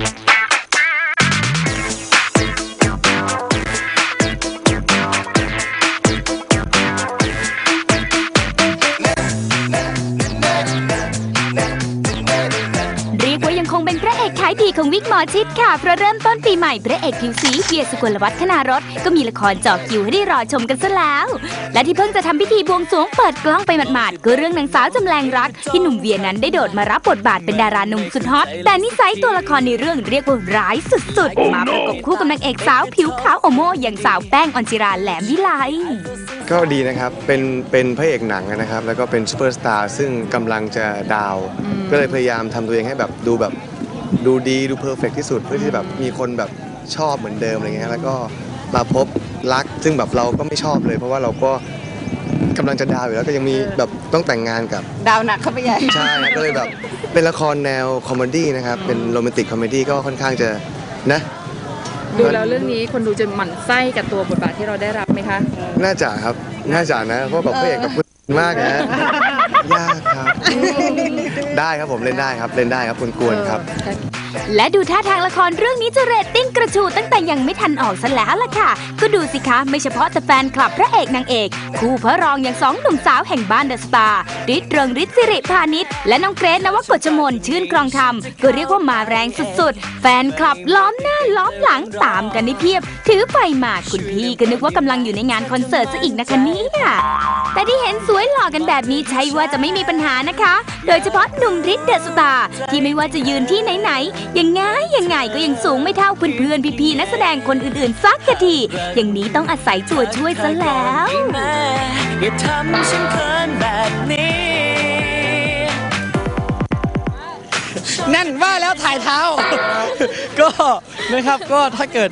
เเป็นพระเอกขายดีของวิกหมอชิดค่ะ เพราะเริ่มต้นปีใหม่พระเอกผิวสีเวียสุกลวัฒน์คณารถก็มีละครเจอคิวให้ได้รอชมกันซะแล้ว และที่เพิ่งจะทำพิธีบวงสรวงเปิดกล้องไปหมาดๆก็เรื่องนางสาวจำแรงรัก ที่หนุ่มเวียนั้นได้โดดมารับบทบาทเป็นดาราหนุ่มสุดฮอตแต่นิสัยตัวละครในเรื่องเรียกว่าร้ายสุดๆ มาประกบคู่กับนางเอกสาวผิวขาวโอโมอย่างสาวแป้งออนจิราแหลมวิไลก็ดีนะครับเป็นเป็นพระเอกหนังนะครับแล้วก็เป็นซูเปอร์สตาร์ซึ่งกำลังจะดาว ก็เลยพยายามทำตัวเองให้แบบดูแบบ ดูดีดูเพอร์เฟกที่สุดเพื่อที่แบบมีคนแบบชอบเหมือนเดิมอะไรเงี้ยแล้วก็มาพบรักซึ่งแบบเราก็ไม่ชอบเลย เพราะว่าเราก็กำลังจะดาวอยู่แล้วก็ยังมีแบบต้องแต่งงานกับ ดาวหนักเข้าไปใหญ่ ใช่ครับก็เลยแบบเป็นละครแนวคอมเมดี้นะครับ เป็นโรแมนติกคอมเมดี้ก็ค่อนข้างจะนะ ดูแล้วเรื่องนี้คนดูจะหมั่นไส้กับตัวบทบาทที่เราได้รับไหมคะ น่าจะครับ น่าจะนะ เพราะแบบพระเอกกับคุณมากนะ ยากครับ ได้ครับผมเล่นได้ครับเล่นได้ครับคุณกวนครับ และดูท่าทางละครเรื่องนี้จะเรตติ้งกระชูตั้งแต่ยังไม่ทันออกซะแล้วล่ะค่ะ ก็ดูสิคะไม่เฉพาะแต่แฟนคลับพระเอกนางเอก คู่พระรองอย่างสองหนุ่มสาวแห่งบ้านเดอะสตาร์ฤทธิ์เริงฤทธิ์สิริพานิชและน้องเกรซนวกฎชมนชื่นครองธรรม ก็เรียกว่ามาแรงสุดๆ แฟนคลับล้อมหน้าล้อมหลังตามกันในเพียบ ถือไฟหมากคุณพี่ก็นึกว่ากำลังอยู่ในงานคอนเสิร์ตซะอีกนะคะนี่แต่ที่เห็นสวยหล่อกันแบบนี้ใช่ว่าจะไม่มีปัญหานะคะ โดยเฉพาะหนุ่มฤทธิ์เดอะสตาร์ที่ไม่ว่าจะยืนที่ไหนๆยังไงยังไงก็ยังสูงไม่เท่าเพื่อนๆพี่ๆนักแสดงคนอื่นๆสักที อย่างนี้ต้องอาศัยตัวช่วยซะแล้วอย่าทำฉันเขินแบบนี้ นั่นว่าแล้วถ่ายเท้า ก็นะครับก็ถ้าเกิด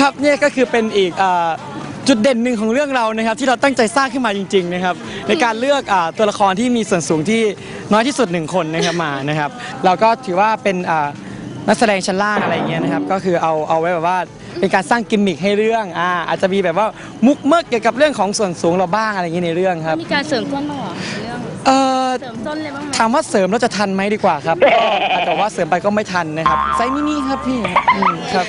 ครับเนี่ยก็คือเป็นอีกอ่า จุดเด่นหนึ่งของเรื่องเรานะครับที่เราตั้งใจสร้างขึ้นมาจริงๆนะครับในการเลือกอ่าตัวละครที่มีส่วนสูงที่น้อยที่สุดหนึ่งคนนะครับมานะครับเราก็ถือว่าเป็นอ่านักแสดงชั้นล่างอะไรเงี้ยนะครับก็คือเอาเอาไว้แบบว่าเป็นการสร้างกิมมิคให้เรื่องอ่าอาจจะมีแบบว่ามุกเมิกเกี่ยวกับเรื่องของส่วนสูงเราบ้างอะไรเงี้ยในเรื่องครับมีการเสริมต้นบ้างเหรอเรื่องเอ่อ เสริมต้นเลยบ้างไหมถามว่าเสริมแล้วจะทันไหมดีกว่าครับ ก็อาจจะว่าเสริมไปก็ไม่ทันนะครับไซส์มินิครับพี่อืมครับ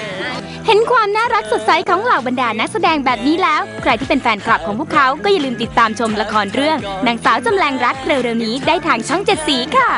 เห็นความน่ารักสดใสของเหล่าบรรดานักแสดงแบบนี้แล้ว ใครที่เป็นแฟนคลับของพวกเขาก็อย่าลืมติดตามชมละครเรื่องนางสาวจำแรงรักเร็วๆนี้ได้ทางช่องเจ็ดสีค่ะ